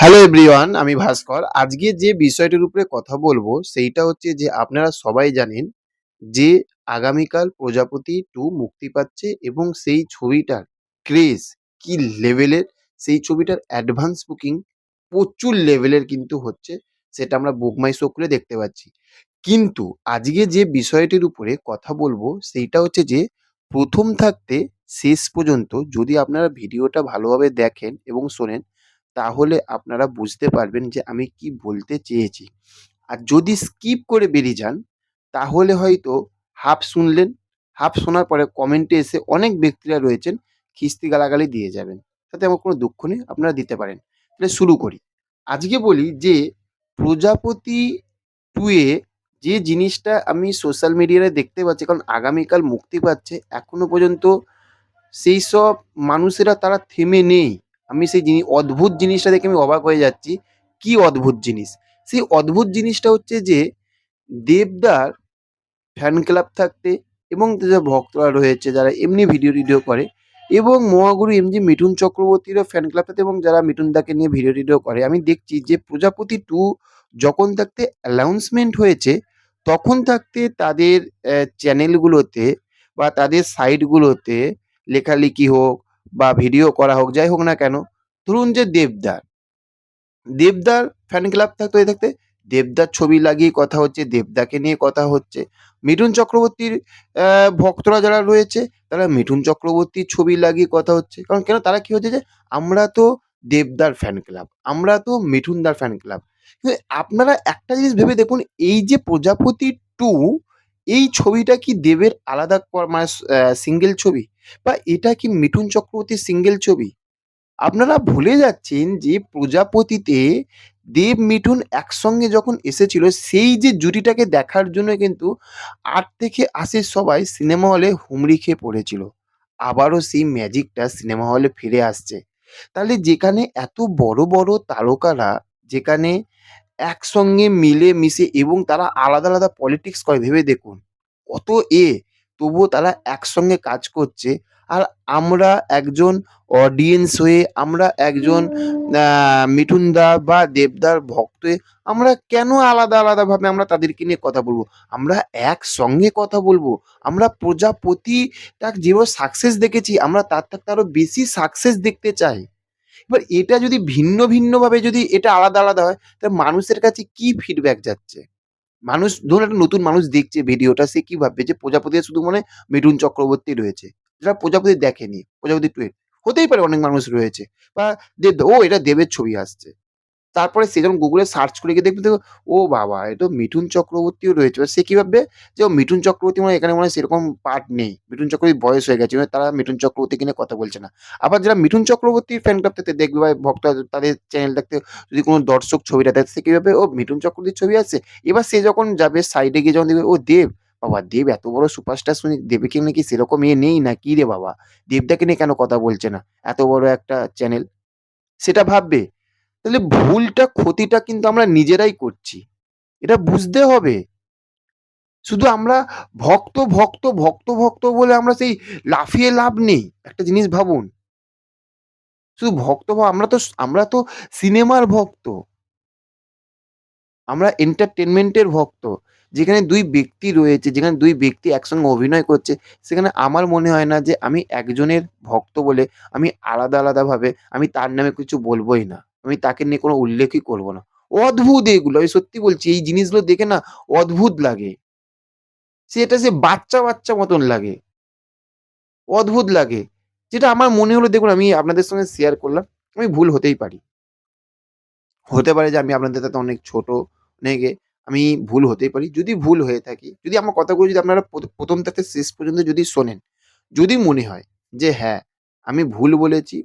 Hello everyone আমি ভাস্কর। আজকে যে বিষয়টির উপরে কথা বলব, সেইটা হচ্ছে যে আপনারা সবাই জানেন যে আগামীকাল প্রজাপতি টু মুক্তি পাচ্ছে এবং সেই ছবিটার ক্রেজ কি লেভেলের সেই ছবিটার অ্যাডভান্স বুকিং প্রচুর লেভেলের কিন্তু হচ্ছে, সেটা আমরা বুকমাই শো করে দেখতে পাচ্ছি। কিন্তু আজকে যে বিষয়টির উপরে কথা বলব, সেইটা হচ্ছে যে প্রথম থাকতে শেষ পর্যন্ত যদি আপনারা ভিডিওটা ভালোভাবে দেখেন এবং শোনেন তাহলে আপনারা বুঝতে পারবেন যে আমি কি বলতে চেয়েছি। আর যদি স্কিপ করে বেরিয়ে যান, তাহলে হয়তো হাফ শুনলেন হাফ শোনার পরে কমেন্টে এসে অনেক ব্যক্তিরা রয়েছেন, খিস্তি গালাগালি দিয়ে যাবেন। তাতে আমার কোনো দুঃখ নেই, আপনারা দিতে পারেন। তাহলে শুরু করি। আজকে বলি যে প্রজাপতি টুয়ে যে জিনিসটা আমি সোশ্যাল মিডিয়ায় দেখতে পাচ্ছি, কারণ আগামীকাল মুক্তি পাচ্ছে, এখনও পর্যন্ত সেই সব মানুষেরা তারা থেমে নেই। আমি সেই জিনিস অদ্ভুত জিনিসটা দেখে আমি অবাক হয়ে যাচ্ছি। কি অদ্ভুত জিনিস? সেই অদ্ভুত জিনিসটা হচ্ছে যে, দেবদার ফ্যান ক্লাব থাকতে এবং যে ভক্তরা রয়েছে যারা এমনি ভিডিও টিডিও করে এবং মহাগুরু এম জি মিঠুন চক্রবর্তীরও ফ্যান ক্লাব থাকতে এবং যারা মিঠুনদাকে নিয়ে ভিডিও টিডিও করে। আমি দেখছি যে প্রজাপতি টু যখন থাকতে অ্যানাউন্সমেন্ট হয়েছে, তখন থাকতে তাদের চ্যানেলগুলোতে বা তাদের সাইটগুলোতে লেখালেখি হোক বা ভিডিও করা হোক, যাই হোক না কেন, ধরুন যে দেবদার। দেবদার ফ্যান ক্লাব থাকতো হয়ে থাকতে, দেবদার ছবি লাগিয়ে কথা হচ্ছে, দেবদাকে নিয়ে কথা হচ্ছে। মিঠুন চক্রবর্তীর ভক্তরা যারা রয়েছে, তারা মিঠুন চক্রবর্তীর ছবি লাগিয়ে কথা হচ্ছে। কারণ কেন? তারা কি হচ্ছে যে, আমরা তো দেবদার ফ্যান ক্লাব আমরা তো মিঠুনদার ফ্যান ক্লাব কিন্তু আপনারা একটা জিনিস ভেবে দেখুন, এই যে প্রজাপতি টু এই ছবিটা কি দেবের আলাদা মানে সিঙ্গেল ছবি? বা এটা কি মিঠুন চক্রবর্তীর সিঙ্গেল ছবি? আপনারা ভুলে যাচ্ছেন যে প্রজাপতিতে দেব মিঠুন একসঙ্গে যখন এসেছিল, সেই যে জুটিটাকে দেখার জন্য কিন্তু আট থেকে আশির সবাই সিনেমা হলে হুমড়ি খেয়ে পড়েছিল। আবারও সেই ম্যাজিকটা সিনেমা হলে ফিরে আসছে। তাহলে যেখানে এত বড় বড় তারকারা, যেখানে একসঙ্গে মিলে মিশে এবং তারা আলাদা আলাদা পলিটিক্স করে। ভেবে দেখুন, কত এ, তবুও তারা একসঙ্গে কাজ করছে। আর আমরা একজন অডিয়েন্স হয়ে, আমরা একজন মিঠুনদা বা দেবদার ভক্ত হয়ে আমরা কেন আলাদা আলাদাভাবে আমরা তাদেরকে নিয়ে কথা বলব? আমরা একসঙ্গে কথা বলব। আমরা প্রজাপতি তার যেভাবে সাকসেস দেখেছি, আমরা তার থাকতে আরও বেশি সাকসেস দেখতে চাই। এবার এটা যদি ভিন্ন ভিন্নভাবে যদি এটা আলাদা আলাদা হয় তাহলে মানুষের কাছে কি ফিডব্যাক যাচ্ছে? মানুষ, ধরুন একটা নতুন মানুষ দেখছে ভিডিওটা, সে কি ভাববে যে প্রজাপতি শুধু মনে মিঠুন চক্রবর্তী রয়েছে। যারা প্রজাপতি দেখেনি, প্রজাপতি টুয়েট হতেই পারে অনেক মানুষ রয়েছে। বা ও, এটা দেবের ছবি আসছে। তারপরে সে যখন গুগলে সার্চ করে গিয়ে দেখবে দেখো, ও বাবা এটা মিঠুন চক্রবর্তীও রয়েছে। এবার সে কি ভাববে যে ও মিঠুন চক্রবর্তী মানে এখানে মনে সেরকম পার্ট নেই। মিঠুন চক্রবর্তী বয়স হয়ে গেছে তারা মিঠুন চক্রবর্তী কিনে কথা বলছে না। আবার যারা মিঠুন চক্রবর্তীর ফ্যান ক্লাব থেকে দেখবে বা ভক্ত তাদের চ্যানেল দেখতে যদি কোনো দর্শক ছবিটা দেখে সে কি ভাবে ও মিঠুন চক্রবর্তীর ছবি আছে এবার সে যখন যাবে সাইডে গিয়ে যখন দেখবে ও দেব বাবা দেব এত বড় সুপারস্টার শুনি দেবকে নাকি সেরকম ইয়ে নেই না কি রে বাবা? দেবদাকে নিয়ে কেন কথা বলছে না? এত বড় একটা চ্যানেল সেটা ভাববে। তাহলে ভুলটা, ক্ষতিটা কিন্তু আমরা নিজেরাই করছি। এটা বুঝতে হবে। শুধু আমরা ভক্ত ভক্ত ভক্ত ভক্ত বলে আমরা সেই লাফিয়ে লাভ নেই। একটা জিনিস ভাবুন। শুধু ভক্ত আমরা তো আমরা তো সিনেমার ভক্ত। আমরা এন্টারটেনমেন্টের ভক্ত। যেখানে দুই ব্যক্তি রয়েছে, যেখানে দুই ব্যক্তি একসঙ্গে অভিনয় করছে, সেখানে আমার মনে হয় না যে আমি একজনের ভক্ত বলে আমি আলাদা, আলাদাভাবে আমি তার নামে কিছু বলবোই না। আমি তাকে নিয়ে কোনো উল্লেখই করব না। অদ্ভুত এগুলো, আমি সত্যি বলছি, এই জিনিসগুলো দেখে না অদ্ভুত লাগে। সেটা সে বাচ্চা বাচ্চা মতন লাগে। অদ্ভুত লাগে। যেটা আমার মনে হলো, দেখুন, আমি আপনাদের সঙ্গে শেয়ার করলাম, আমি ভুল হতেই পারি। হতে পারে যে আমি আপনাদের সাথে অনেক ছোট, অনেকে আমি ভুল হতেই পারি। যদি ভুল হয়ে থাকি, যদি আমার কথাগুলো যদি আপনারা প্রথম থেকে শেষ পর্যন্ত যদি শোনেন, যদি মনে হয় যে হ্যাঁ আমি ভুল বলেছি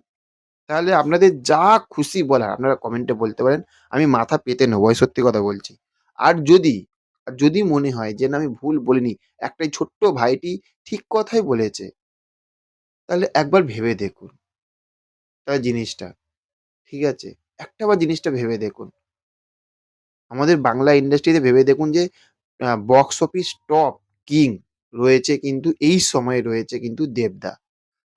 তাহলে আপনাদের যা খুশি বলার, আপনারা কমেন্টে বলতে পারেন, আমি মাথা পেতে নেব সত্যি কথা বলছি। আর যদি যদি মনে হয় যে না, আমি ভুল বলিনি, একটাই ছোট্ট ভাইটি ঠিক কথাই বলেছে, তাহলে একবার ভেবে দেখুন। তার জিনিসটা, ঠিক আছে? একটা বার জিনিসটা ভেবে দেখুন। আমাদের বাংলা ইন্ডাস্ট্রিতে ভেবে দেখুন যে বক্স অফিস টপ কিং রয়েছে কিন্তু এই সময় রয়েছে কিন্তু দেবদা।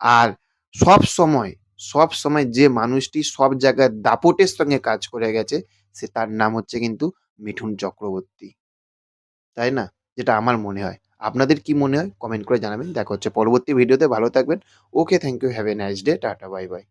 আর সব সময় সবসময় যে মানুষটি সব জায়গায় দাপটের সঙ্গে কাজ করে গেছে, সে তার নাম হচ্ছে কিন্তু মিঠুন চক্রবর্তী। তাই না? যেটা আমার মনে হয়। আপনাদের কি মনে হয়? কমেন্ট করে জানাবেন। দেখা হচ্ছে পরবর্তী ভিডিওতে ভালো থাকবেন। Okay thank you have a nice day tata bye by